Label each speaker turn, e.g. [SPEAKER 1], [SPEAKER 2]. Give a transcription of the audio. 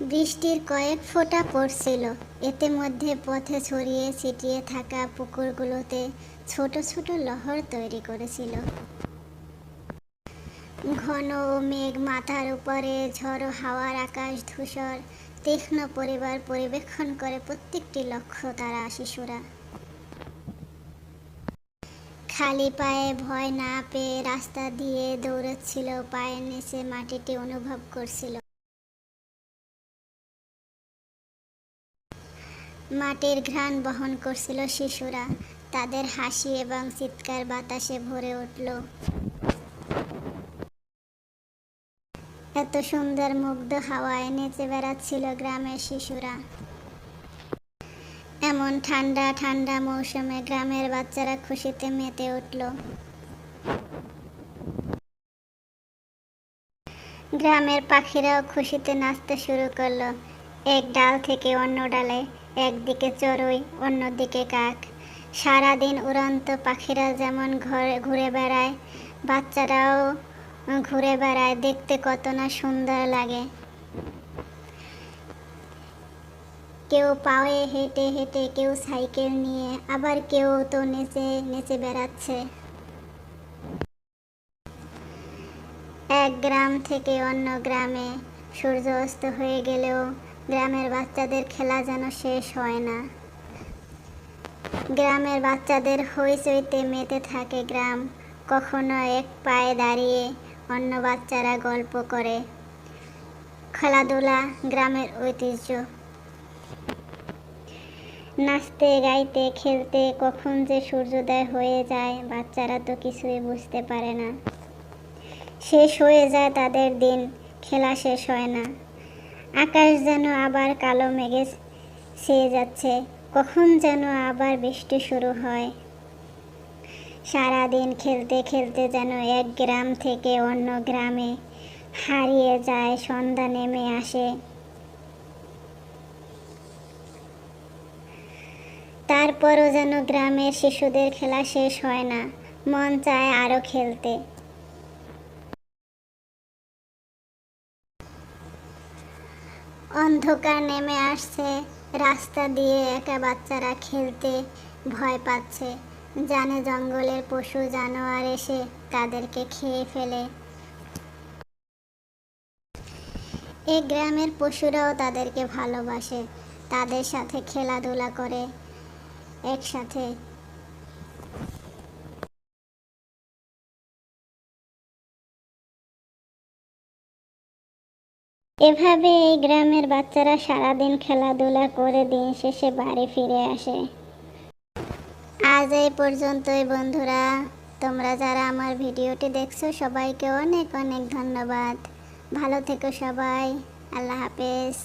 [SPEAKER 1] বৃষ্টির কয়েক ফোঁটা পড়ছিল। এতে মধ্যে পথে ছড়িয়ে ছিটিয়ে থাকা পুকুরগুলোতে ছোট ছোট লহর তৈরি করেছিল। ঘন মেঘ মাথার উপরে ঝড়ো হাওয়ার আকাশ ধূসর, তীক্ষ্ণ পরিবার পরিবেক্ষণ করে প্রত্যেকটি লক্ষ্য তারা শিশুরা। খালি পায়ে ভয় না পেয়ে রাস্তা দিয়ে দৌড়চ্ছিল পায়ের নিচে মাটিটি অনুভব করছিল। মাটির ঘ্রাণ বহন করছিল শিশুরা। তাদের হাসি এবং চিৎকার বাতাসে ভরে উঠল। এত সুন্দর মুগ্ধ হাওয়ায় নেচে বেড়াচ্ছিল গ্রামের শিশুরা। এমন ঠান্ডা ঠান্ডা মৌসুমে গ্রামের বাচ্চারা খুশিতে মেতে উঠল। গ্রামের পাখিরাও খুশিতে নাচতে শুরু করল। এক ডাল থেকে অন্য ডালে একদিকে চড়ুই, অন্যদিকে কাক। সারাদিন উড়ন্ত পাখিরা যেমন ঘরে ঘুরে বেড়ায়, বাচ্চারাও ঘুরে বেড়ায়, দেখতে কত না সুন্দর লাগে। কেউ পায়ে হেঁটে হেঁটে, কেউ সাইকেল নিয়ে, আবার কেউ তো নেচে নেচে বেড়াচ্ছে। এক গ্রাম থেকে অন্য গ্রামে সূর্য অস্ত হয়ে গেলেও গ্রামের বাচ্চাদের খেলা যেন শেষ হয় না। গ্রামের বাচ্চাদের হইচইতে মেতে থাকে গ্রাম। কখনো এক পায়ে দাঁড়িয়ে অন্য বাচ্চারা গল্প করে। খেলাধুলা, গ্রামের ঐতিহ্য। নাচতে, গাইতে, খেলতে কখন যে সূর্যোদয় হয়ে যায়, বাচ্চারা তো কিছুই বুঝতে পারে না। শেষ হয়ে যায় তাদের দিন, খেলা শেষ হয় না। আকাশ যেন আবার কালো মেঘে ছেয়ে যাচ্ছে। কখন যেন আবার বৃষ্টি শুরু হয়। সারাদিন খেলতে খেলতে যেন এক গ্রাম থেকে অন্য গ্রামে হারিয়ে যায়, সন্ধ্যা নেমে আসে। তারপরও যেন গ্রামের শিশুদের খেলা শেষ হয় না। মন চায় আরও খেলতে। অন্ধকার নেমে আসছে। রাস্তা দিয়ে একা বাচ্চারা খেলতে ভয় পাচ্ছে। জানে জঙ্গলের পশু জানোয়ার এসে তাদেরকে খেয়ে ফেলে। এই গ্রামের পশুরাও তাদেরকে ভালোবাসে। তাদের সাথে খেলাধুলা করে। একসাথে এভাবে এই গ্রামের বাচ্চারা সারাদিন খেলাধুলা করে দিন শেষে বাড়ি ফিরে আসে। আজ এই পর্যন্তই বন্ধুরা। তোমরা যারা আমার ভিডিওটি দেখছ, সবাইকে অনেক অনেক ধন্যবাদ। ভালো থেকো সবাই। আল্লাহ হাফেজ।